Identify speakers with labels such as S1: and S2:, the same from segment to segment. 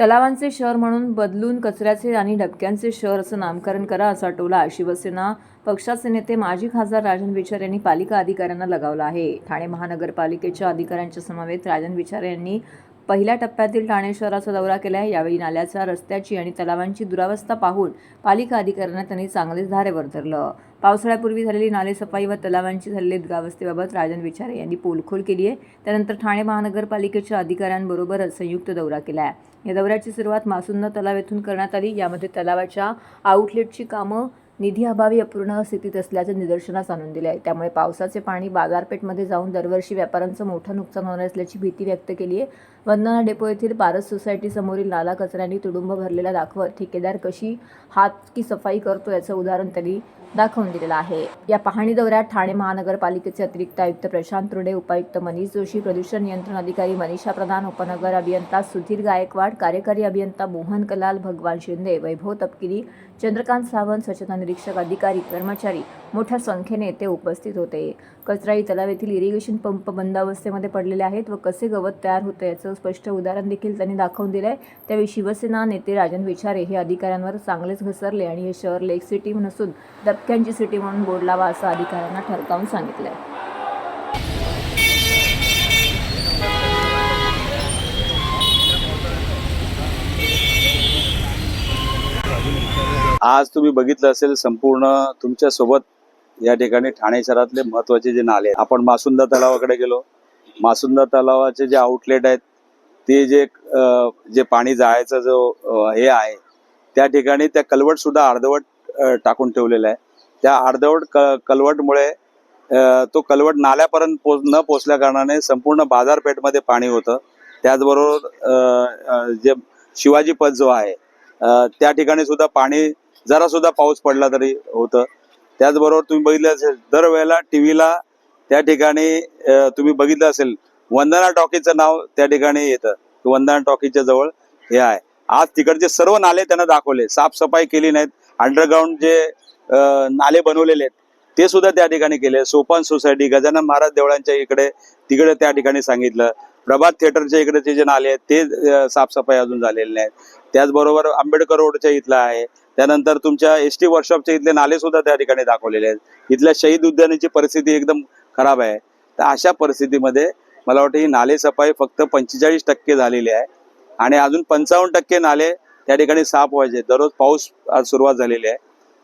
S1: तलावांचे शहर म्हणून बदलून कचऱ्याचे आणि डबक्यांचे शहर असं नामकरण करा असा टोला शिवसेना पक्षाचे नेते माजी खासदार राजन विचार यांनी पालिका अधिकाऱ्यांना लगावला आहे. ठाणे महानगरपालिकेच्या अधिकाऱ्यांच्या समवेत राजन विचार यांनी पहिल्या टप्प्यातील ठाणे शहराचा दौरा केला आहे. यावेळी नाल्याच्या रस्त्याची आणि तलावांची दुरावस्था पाहून पालिका अधिकाऱ्यांना त्यांनी चांगलेच धारेवर धरलं पावसाळ्यापूर्वी झालेली नालेसफाई व तलावांची झालेली दुरावस्थेबाबत राजन विचारे यांनी पोलखोल केली आहे. त्यानंतर ठाणे महानगरपालिकेच्या अधिकाऱ्यांबरोबरच संयुक्त दौरा केला आहे. या दौऱ्याची सुरुवात मासुंदा तलाव येथून करण्यात आली. यामध्ये तलावाच्या आउटलेटची कामं निधी अभावी अपूर्ण स्थितीत असल्याचं निदर्शनास आणून दिले आहे. त्यामुळे पावसाचे पाणी बाजारपेठमध्ये जाऊन दरवर्षी व्यापाऱ्यांचं मोठं नुकसान होणार असल्याची भीती व्यक्त केली आहे. वंदना डेपो येथील पारस सोसायटी समोरील नाला कचऱ्यांनी तुडुंब भरलेला दाखवत ठेकेदार कशी हात की सफाई करतो याचं उदाहरण त्यांनी दाखवून दिलेलं आहे. या पाहणी दौऱ्यात ठाणे महानगरपालिकेचे अतिरिक्त आयुक्त प्रशांत रुडे उपायुक्त मनीष जोशी प्रदूषण नियंत्रण अधिकारी मनीषा प्रधान उपनगर अभियंता सुधीर गायकवाड कार्यकारी अभियंता मोहन कलाल भगवान शिंदे वैभव तपकिरी चंद्रकांत सावंत स्वच्छता निरीक्षक अधिकारी कर्मचारी मोठ्या संख्येने येथे उपस्थित होते. कचराई तलाव येथील इरिगेशन पंप बंदावस्थेमध्ये पडलेले आहेत व कसे गवत तयार होतं याचं स्पष्ट उदाहरण देखील त्यांनी दाखवून दिलंय. त्यावेळी शिवसेना नेते राजन विचारे हे अधिकाऱ्यांवर चांगलेच घसरले आणि हे शहर लेक सिटी नसून दबक्यांची सिटी म्हणून बोर्ड लावा असं अधिकाऱ्यांना ठरकावून सांगितलंय.
S2: आज तुम्ही बघितलं असेल संपूर्ण तुमच्यासोबत या ठिकाणी ठाणे शहरातले महत्त्वाचे जे नाले आपण मासुंदा तलावाकडे गेलो. मासुंदा तलावाचे जे आउटलेट आहेत ते जे जे पाणी जायचं जो हे आहे त्या ठिकाणी त्या कलवट सुद्धा अर्धवट टाकून ठेवलेला आहे. त्या अर्धवट क कलवटमुळे तो कलवट नाल्यापर्यंत पोच न पोचल्या कारणाने संपूर्ण बाजारपेठमध्ये पाणी होतं. त्याचबरोबर जे शिवाजी पथ जो आहे त्या ठिकाणी सुद्धा पाणी जरा सुद्धा पाऊस पडला तरी होतं. त्याचबरोबर तुम्ही बघितलं असेल दरवेळेला टी व्हीला त्या ठिकाणी तुम्ही बघितलं असेल वंदना टॉकीचं नाव त्या ठिकाणी येतं. वंदना टॉकीच्या जवळ हे आहे. आज तिकडचे सर्व नाले त्यांना दाखवले. साफसफाई केली नाहीत. अंडरग्राऊंड जे नाले बनवलेले आहेत ते सुद्धा त्या ठिकाणी केले. सोपान सोसायटी गजानन महाराज देवळांच्या इकडे तिकडे त्या ठिकाणी सांगितलं. प्रभात थिएटरच्या इकडेचे जे नाले आहेत ते साफसफाई अजून झालेले नाहीत. त्याचबरोबर आंबेडकर रोडच्या इथला आहे. त्यानंतर तुमच्या एस टी वर्कशॉपच्या इथले नाले सुद्धा त्या ठिकाणी दाखवलेले आहेत. इथल्या शहीद उद्यानाची परिस्थिती एकदम खराब आहे. तर अशा परिस्थितीमध्ये मला वाटतं ही नाले सफाई फक्त पंचेचाळीस टक्के झालेली आहे. आणि अजून पंचावन्न टक्के नाले त्या ठिकाणी साफ व्हायचे. दररोज पाऊस सुरुवात झालेली आहे.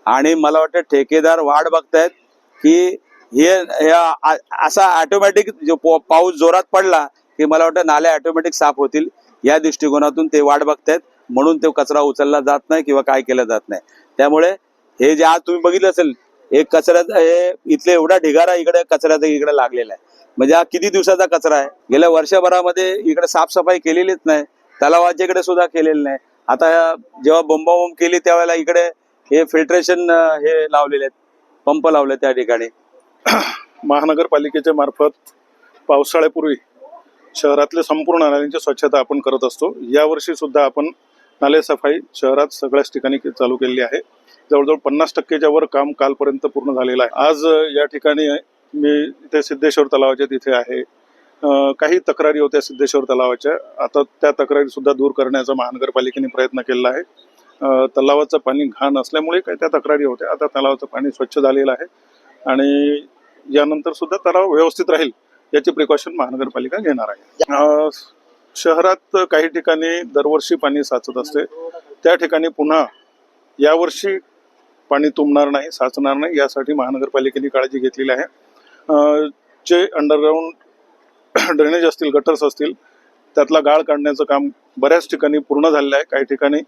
S2: आणि मला वाटतं ठेकेदार वाट बघतायत की हे असा ऑटोमॅटिक जो पाऊस जोरात पडला की मला वाटतं नाले ऑटोमॅटिक साफ होतील. या दृष्टिकोनातून ते वाट बघतायत. म्हणून तो कचरा उचलला जात नाही किंवा काय केलं जात नाही. त्यामुळे हे जे आज तुम्ही बघितलं असेल एक कचऱ्याचा हे इथले एवढा ढिगारा इकडे कचऱ्याचा इकडे लागलेला आहे. म्हणजे हा किती दिवसाचा कचरा आहे? गेल्या वर्षभरामध्ये इकडे साफसफाई केलेलीच नाही. तलावाच्या इकडे सुद्धा केलेली नाही. आता जेव्हा बोंबाबोंब केली त्यावेळेला इकडे हे फिल्ट्रेशन हे लावलेले आहेत. पंप लावले त्या ठिकाणी.
S3: महानगरपालिकेच्या मार्फत पावसाळ्यापूर्वी शहरातले संपूर्ण नाल्यांची स्वच्छता आपण करत असतो. यावर्षी सुद्धा आपण नाले सफाई शहरात सगळ्याच ठिकाणी चालू केलेली आहे. जवळजवळ पन्नास टक्केच्या वर काम कालपर्यंत पूर्ण झालेलं आहे. आज या ठिकाणी मी इथे सिद्धेश्वर तलावाच्या तिथे आहे. काही तक्रारी होत्या सिद्धेश्वर तलावाच्या. आता त्या तक्रारी सुद्धा दूर करण्याचा महानगरपालिकेने प्रयत्न केलेला आहे. तलावाचं पाणी घाण असल्यामुळे काही त्या तक्रारी होत्या. आता तलावाचं पाणी स्वच्छ झालेलं आहे. आणि यानंतर सुद्धा तलाव व्यवस्थित राहील. याची प्रिकॉशन महानगरपालिका घेणार आहे. शहरात काही ठिकाणी दरवर्षी पाणी साचत असते. त्या ठिकाणी पुन्हा यावर्षी पाणी तुंबणार नाही साचणार नाही यासाठी महानगरपालिकेने काळजी घेतलेली आहे. जे अंडरग्राऊंड ड्रेनेज असतील गटर्स असतील त्यातला गाळ काढण्याचं काम बऱ्याच ठिकाणी पूर्ण झालेलं आहे. काही ठिकाणी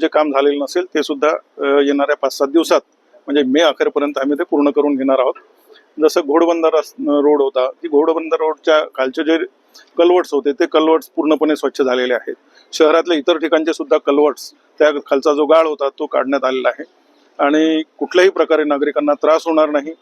S3: जे काम झालेलं नसेल ते सुद्धा येणाऱ्या पाच सात दिवसात म्हणजे मे अखेरपर्यंत आम्ही ते पूर्ण करून घेणार आहोत. जसं घोडबंदर रोड होता की घोडबंदर रोडच्या खालचे जे कलवर्ट्स होते ते कलवर्ट्स पूर्णपणे स्वच्छ झालेले आहेत. शहरातल्या इतर ठिकाणचे सुद्धा कलवर्ट्स त्या खालचा जो गाळ होता तो काढण्यात आलेला आहे. आणि कुठल्याही प्रकारे नागरिकांना त्रास होणार नाही.